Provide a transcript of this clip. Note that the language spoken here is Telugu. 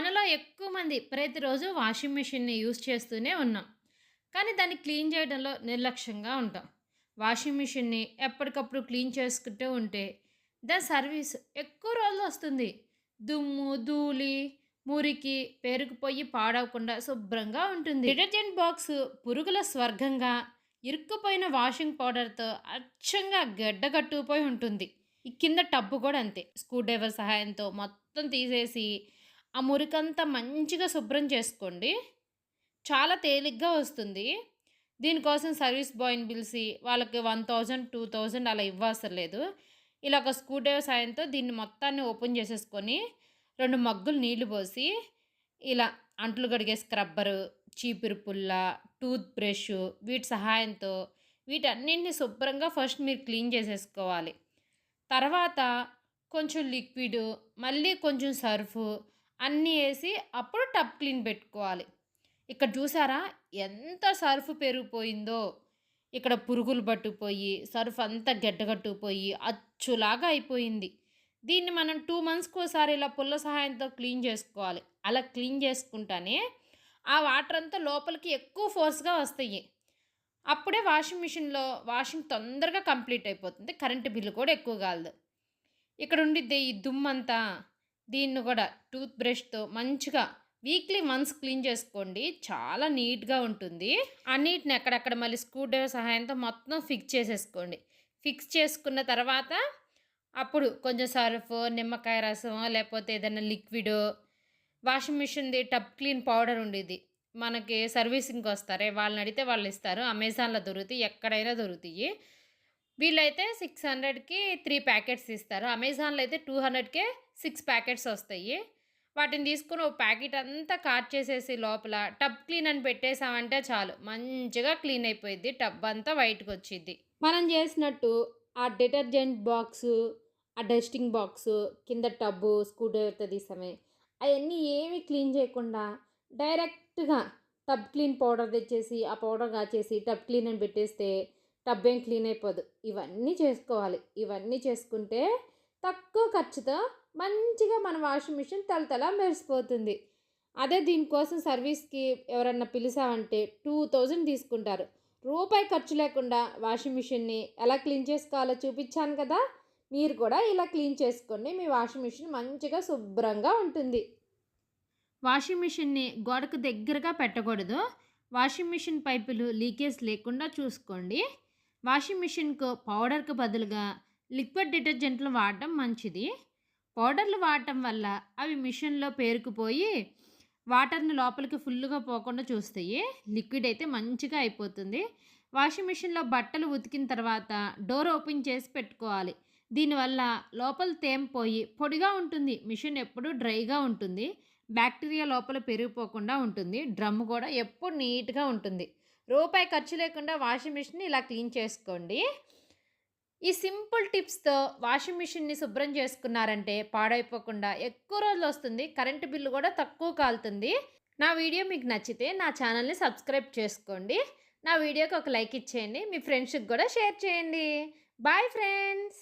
మనలో ఎక్కువ మంది ప్రతిరోజు వాషింగ్ మిషన్‌ని యూజ్ చేస్తూనే ఉన్నాం. కానీ దాన్ని క్లీన్ చేయడంలో నిర్లక్ష్యంగా ఉంటాం. వాషింగ్ మిషన్‌ని ఎప్పటికప్పుడు క్లీన్ చేసుకుంటూ ఉంటే దాని సర్వీస్ ఎక్కువ రోజులు వస్తుంది దుమ్ము, ధూళి, మురికి పేరుకుపోయి పాడవకుండా శుభ్రంగా ఉంటుంది. డిటర్జెంట్ బాక్స్ పురుగుల స్వర్గంగా ఇరుక్కుపోయిన వాషింగ్ పౌడర్‌తో అచ్చంగా గడ్డగట్టుకుపోయి ఉంటుంది. ఈ కింద టబ్బు కూడా అంతే. స్క్రూ డ్రైవర్ సహాయంతో మొత్తం తీసేసి ఆ మురికంతా మంచిగా శుభ్రం చేసుకోండి. చాలా తేలిగ్గా వస్తుంది. దీనికోసం సర్వీస్ బాయ్‌ని పిలిచి వాళ్ళకి 1000, 2000 అలా ఇవ్వవసరం లేదు. ఇలా ఒక స్క్రూ డ్రైవర్ సాయంతో దీన్ని మొత్తాన్ని ఓపెన్ చేసేసుకొని రెండు మగ్గులు నీళ్ళు పోసి ఇలా అంట్లు కడిగే స్క్రబ్బరు, చీపురు పుల్ల, టూత్ బ్రష్ వీటి సహాయంతో వీటన్నిటిని శుభ్రంగా ఫస్ట్ మీరు క్లీన్ చేసేసుకోవాలి. తర్వాత కొంచెం లిక్విడ్ మళ్ళీ కొంచెం సర్ఫ్ అన్నీ వేసి అప్పుడు టబ్ క్లీన్ పెట్టుకోవాలి. ఇక్కడ చూసారా ఎంత సర్ఫ్ పెరిగిపోయిందో. ఇక్కడ పురుగులు పట్టుకుపోయి సర్ఫ్ అంతా గడ్డకట్టుకుపోయి అచ్చులాగా అయిపోయింది. దీన్ని మనం టూ మంత్స్కి ఒకసారి ఇలా పుల్ల సహాయంతో క్లీన్ చేసుకోవాలి. అలా క్లీన్ చేసుకుంటానే ఆ వాటర్ అంతా లోపలికి ఎక్కువ ఫోర్స్‌గా వస్తాయి. అప్పుడే వాషింగ్ మిషన్‌లో వాషింగ్ తొందరగా కంప్లీట్ అయిపోతుంది. కరెంటు బిల్లు కూడా ఎక్కువ కాలదు. ఇక్కడ ఉండిద్దే ఈ దుమ్మంతా దీన్ని కూడా టూత్ బ్రష్‌తో మంచిగా వీక్లీ వన్స్ క్లీన్ చేసుకోండి. చాలా నీట్‌గా ఉంటుంది. ఆ నీట్‌ని అక్కడక్కడ మళ్ళీ స్క్రూ డ్రైవర్ సహాయంతో మొత్తం ఫిక్స్ చేసేసుకోండి. ఫిక్స్ చేసుకున్న తర్వాత అప్పుడు కొంచెం సర్ఫ్, నిమ్మకాయ రసం లేకపోతే ఏదైనా లిక్విడో వాషింగ్ మిషన్‌ది టబ్ క్లీన్ పౌడర్ ఉండేది మనకి సర్వీసింగ్‌కి వస్తారే వాళ్ళని అడిగితే వాళ్ళు ఇస్తారు. అమెజాన్‌లో దొరుకుతాయి. ఎక్కడైనా దొరుకుతాయి. వీళ్ళైతే 600కి 3 ప్యాకెట్స్ ఇస్తారు. అమెజాన్‌లో అయితే 200కే 6 ప్యాకెట్స్ వస్తాయి. వాటిని తీసుకొని ఒక ప్యాకెట్ అంతా కార్చేసేసి లోపల టబ్ క్లీన్ అని పెట్టేసామంటే చాలు మంచిగా క్లీన్ అయిపోయిద్ది. టబ్ అంతా వైట్‌గా వచ్చిద్ది. మనం చేసినట్టు ఆ డిటర్జెంట్ బాక్సు, ఆ డస్టింగ్ బాక్సు, కింద టబ్బు స్క్రూ డ్రైవర్‌తో తీసామే అవన్నీ ఏమి క్లీన్ చేయకుండా డైరెక్ట్‌గా టబ్ క్లీన్ పౌడర్ తెచ్చేసి ఆ పౌడర్ కాచేసి టబ్ క్లీన్ అని పెట్టేస్తే టబ్ క్లీన్ అయిపోదు. ఇవన్నీ చేసుకోవాలి. ఇవన్నీ చేసుకుంటే తక్కువ ఖర్చుతో మంచిగా మన వాషింగ్ మిషన్ తలతల మెరిసిపోతుంది. అదే దీనికోసం సర్వీస్‌కి ఎవరన్నా పిలిసామంటే 2000 తీసుకుంటారు. రూపాయి ఖర్చు లేకుండా వాషింగ్ మిషన్‌ని ఎలా క్లీన్ చేసుకోవాలో చూపించాను కదా! మీరు కూడా ఇలా క్లీన్ చేసుకోండి. మీ వాషింగ్ మిషన్ మంచిగా శుభ్రంగా ఉంటుంది. వాషింగ్ మిషన్‌ని గోడకు దగ్గరగా పెట్టకూడదు. వాషింగ్ మిషన్ పైపులు లీకేజ్ లేకుండా చూసుకోండి. వాషింగ్ మిషన్‌కు పౌడర్‌కు బదులుగా లిక్విడ్ డిటర్జెంట్లు వాడడం మంచిది. పౌడర్లు వాడటం వల్ల అవి మిషన్‌లో పేరుకుపోయి వాటర్‌ని లోపలికి ఫుల్లుగా పోకుండా చూస్తాయి. లిక్విడ్ అయితే మంచిగా అయిపోతుంది. వాషింగ్ మిషన్‌లో బట్టలు ఉతికిన తర్వాత డోర్ ఓపెన్ చేసి పెట్టుకోవాలి. దీనివల్ల లోపల తేమ పోయి పొడిగా ఉంటుంది. మిషన్ ఎప్పుడూ డ్రైగా ఉంటుంది. బ్యాక్టీరియా లోపల పెరిగిపోకుండా ఉంటుంది. డ్రమ్ కూడా ఎప్పుడు నీట్‌గా ఉంటుంది. రూపాయి ఖర్చు లేకుండా వాషింగ్ మిషన్‌ని ఇలా క్లీన్ చేసుకోండి. ఈ సింపుల్ టిప్స్‌తో వాషింగ్ మిషన్‌ని శుభ్రం చేసుకున్నారంటే పాడైపోకుండా ఎక్కువ రోజులు వస్తుంది కరెంటు బిల్లు కూడా తక్కువ కాలుతుంది. నా వీడియో మీకు నచ్చితే నా ఛానల్‌ని సబ్స్క్రైబ్ చేసుకోండి. నా వీడియోకి ఒక లైక్ ఇచ్చేయండి. మీ ఫ్రెండ్స్‌కి కూడా షేర్ చేయండి. Bye friends.